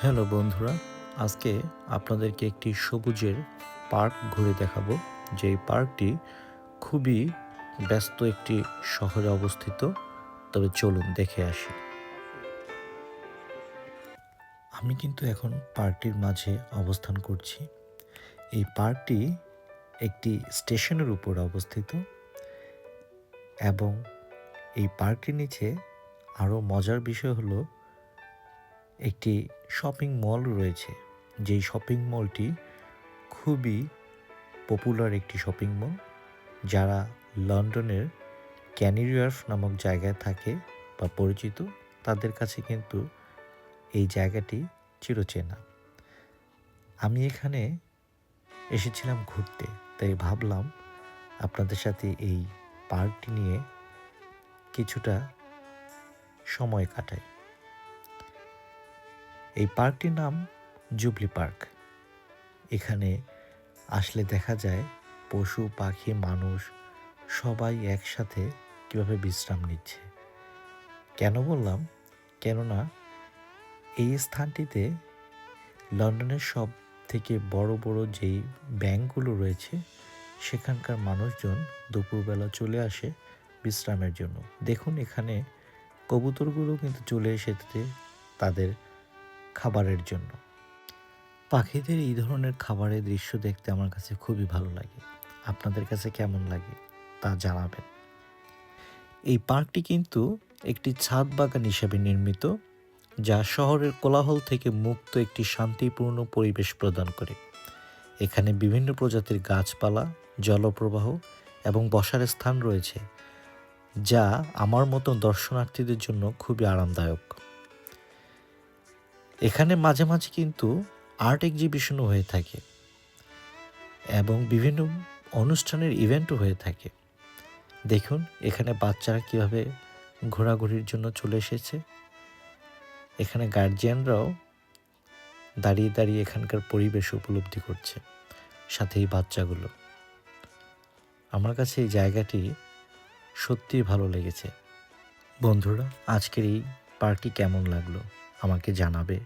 Hello বন্ধুরা, আজকে আপনাদেরকে একটি সবুজের পার্ক ঘুরে দেখাবো। যেই পার্কটি খুবই ব্যস্ত একটি শহরে অবস্থিত, তবে চলুন দেখে আসি। আমি কিন্তু এখন পার্কটির মাঝে অবস্থান করছি। এই পার্কটি একটি স্টেশনের উপর অবস্থিত এবং এই পার্কটির নিচে আরও মজার বিষয় হলো একটি শপিং মল রয়েছে। যেই শপিং মলটি খুবই পপুলার একটি শপিং মল যারা লন্ডনের ক্যানিরিয়ার্ফ নামক জায়গায় থাকে বা পরিচিত, তাদের কাছে কিন্তু এই জায়গাটি চিরচেনা। আমি এখানে এসেছিলাম ঘুরতে, তাই ভাবলাম আপনাদের সাথে এই পার্কটি নিয়ে কিছুটা সময় কাটাই। এই পার্কটির নাম জুবলি পার্ক। এখানে আসলে দেখা যায় পশু, পাখি, মানুষ সবাই একসাথে কীভাবে বিশ্রাম নিচ্ছে। কেন বললাম? কেননা এই স্থানটিতে লন্ডনের সব থেকে বড় বড় যেই ব্যাংকগুলো রয়েছে, সেখানকার মানুষজন দুপুরবেলা চলে আসে বিশ্রামের জন্য। দেখুন এখানে কবুতরগুলো কিন্তু চলে এসেছে তাদের খাবারের জন্য। পাখিদের এই ধরনের খাবারের দৃশ্য দেখতে আমার কাছে খুবই ভালো লাগে। আপনাদের কাছে কেমন লাগে তা জানাবেন। এই পার্কটি কিন্তু একটি ছাদ বাগান হিসেবে নির্মিত, যা শহরের কোলাহল থেকে মুক্ত একটি শান্তিপূর্ণ পরিবেশ প্রদান করে। এখানে বিভিন্ন প্রজাতির গাছপালা, জলপ্রবাহ এবং বসার স্থান রয়েছে, যা আমার মতো দর্শনার্থীদের জন্য খুবই আরামদায়ক। এখানে মাঝে মাঝে কিন্তু আর্ট এক্সিবিশনও হয়ে থাকে এবং বিভিন্ন অনুষ্ঠানের ইভেন্টও হয়ে থাকে। দেখুন, এখানে বাচ্চারা কীভাবে ঘোরাঘুরির জন্য চলে এসেছে। এখানে গার্জিয়ানরাও দাঁড়িয়ে দাঁড়িয়ে এখানকার পরিবেশ উপলব্ধি করছে, সাথে এই বাচ্চাগুলো। আমার কাছে এই জায়গাটি সত্যিই ভালো লেগেছে। বন্ধুরা, আজকের এই পার্কটি কেমন লাগল? আমাকে জানাবে।